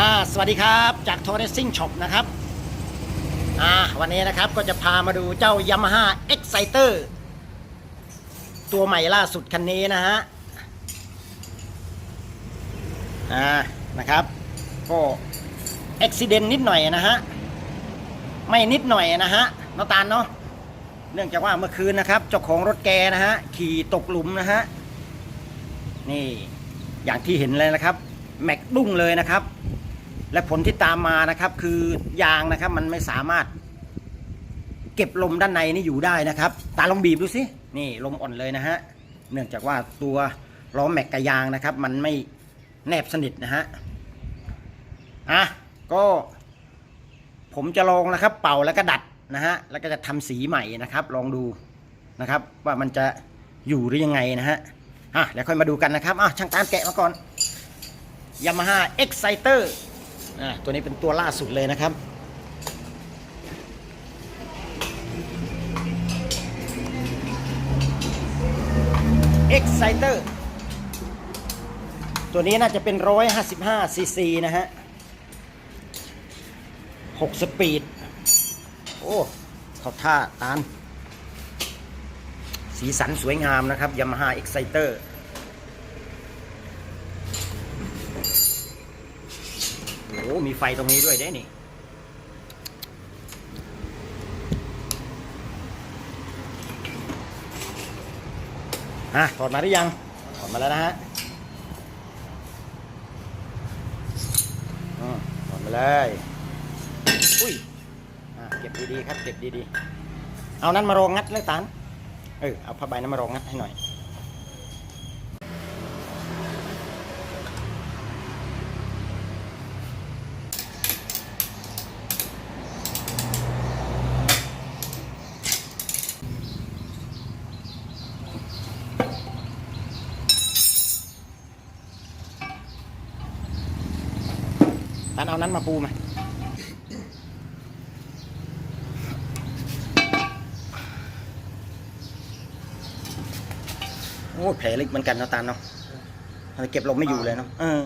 อ่าสวัสดีครับจาก t o r e s i n g Shop นะครับอ่าวันนี้นะครับก็จะพามาดูเจ้า Yamaha Exciter ตัวใหม่ล่าสุดคันนี้นะฮะอ่านะครับก็อุบิเหตุนิดหน่อยนะฮะไม่นิดหน่อยนะฮะน้องตาลเนาะเนื่องจากว่าเมื่อคืนนะครับเจ้าของรถแกนะฮะขี่ตกหลุมนะฮะนี่อย่างที่เห็นเลยนะครับ แม็กดุ้งเลยนะครับ และผลที่ตามมานะครับคือยางนะครับมันไม่สามารถ เก็บลมด้านในนี่อยู่ได้นะครับ ตาลองบีบดูสินี่ลมอ่อนเลยนะฮะเนื่องจากว่าตัวล้อแม็กกับยางนะครับ มันไม่แนบสนิทนะฮะอะก็ผมจะลองนะครับ เป่าแล้วก็ดัดนะฮะแล้วก็จะทำสีใหม่นะครับ ลองดูนะครับ ว่ามันจะอยู่หรือยังไงนะฮะอะเดี๋ยวค่อยมาดูกันนะครับอะช่างตามแกะมาก่อน Yamaha Exciter อะตั ตัวนี้เป็นตัวล่าสุดเลยนะครับ Exciter ตัวนี้น่าจะเป็น 155ซีซีนะฮะ6สปีด โอ้เขาท่าตาน สีสันสวยงามนะครับ Yamaha Exciter โอ้ อ้มีไฟตรงนี้ด้วยได้นี่ฮะถอดมาหรือยัง ถอดมาแล้วนะฮะอืมถอดมาเลย อุ้ยอะเก็บดีๆครับ เก็บดีๆ เอานั้นมารองงัดเลยตาน เออ เอาผ้าใบนั้นมารองงัดให้หน่อย ตานเอานั้นมาปูมาโอ้แผลลึกเหมือนกันเนาะตาเนาะทำไมเก็บลมไม่อยู่เลยเนาะเออ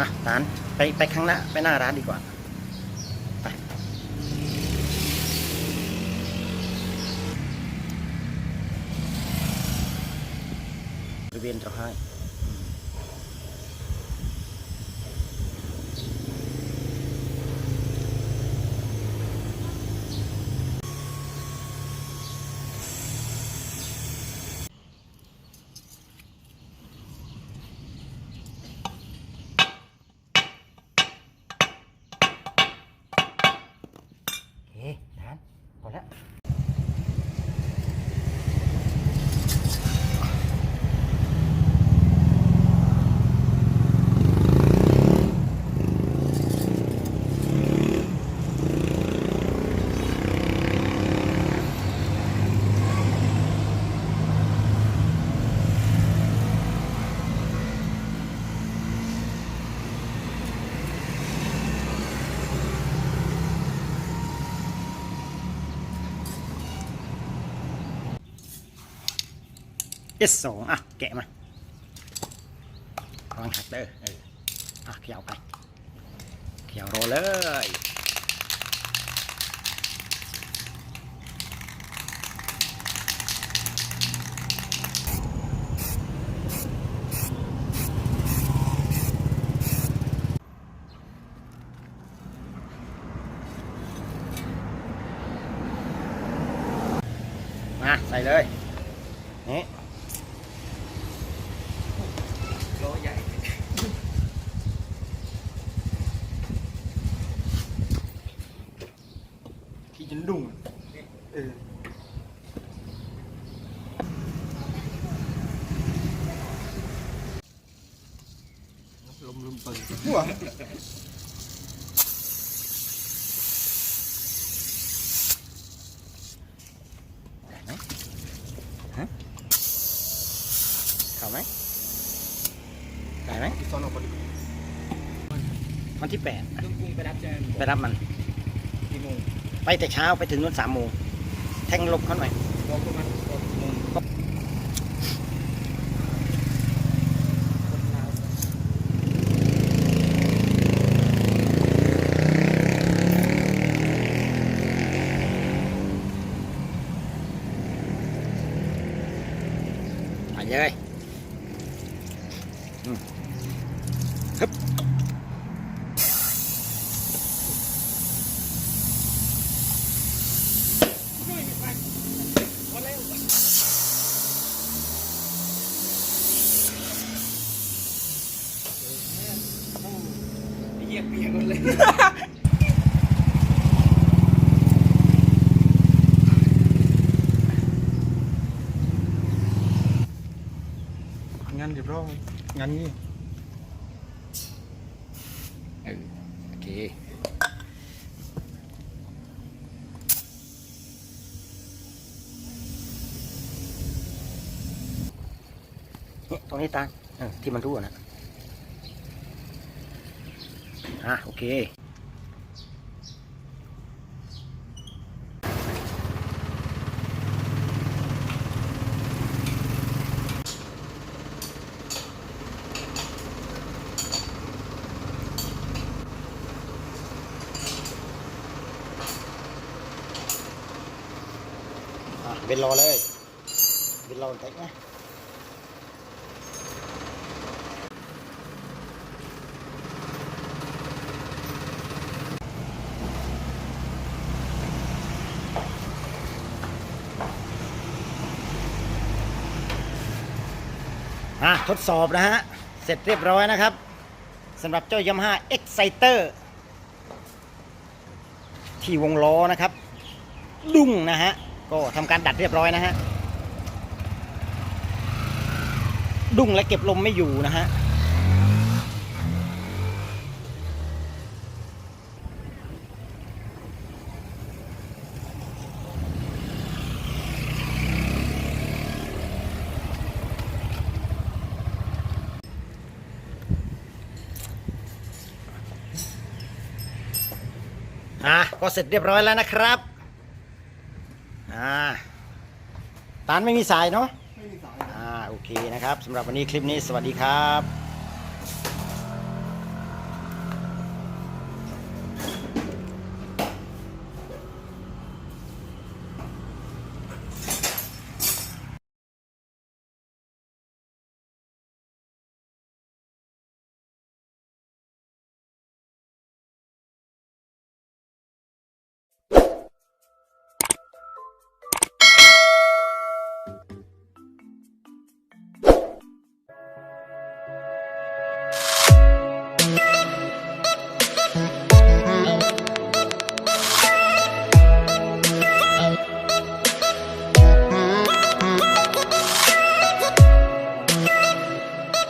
อะตาลไปไปข้างหน้าไปหน้าร้านดีกว่า ไป บ ริเวณจะให้เฮ้ทานพอแล้ว S สองอะแกะมาวางคัตเตอร์เอออะเขียวไปเขียวโรลเลยมาใส่เลย นี่ ล้อใหญ่ ที่จน ดุ้งเออลมลมเปิดหัวได้ไหมฮะเข้าไหมได้ไหมที่ซ้อนออกไปวันที่แปดต้องกุ้งไปรับแจ้งไปรับมันกี่โมง ไปแต่เช้าไปถึงนู้นสามโมงแทงลบเขาหน่อยบประมาณหกโมง เยียเปียกหมดเลยงานเรียบร้อยงานนี้ เออโอเค นี่ตรงนี้ตาที่มันรั่วนะอะโอเคอะเบนรอเลยเบนรอเต็กนะ อะทดสอบนะฮะ เสร็จเรียบร้อยนะครับสำหรับเจ้ายามาฮ่า Exciter ที่วงล้อนะครับดุ้งนะฮะ ก็ทำการดัดเรียบร้อยนะฮะ ดุ้งและเก็บลมไม่อยู่นะฮะ อะก็เสร็จเรียบร้อยแล้วนะครับอ่าตานไม่มีสายเนาะไม่มีสายอ่าโอเคนะครับสำหรับวันนี้คลิปนี้สวัสดีครับ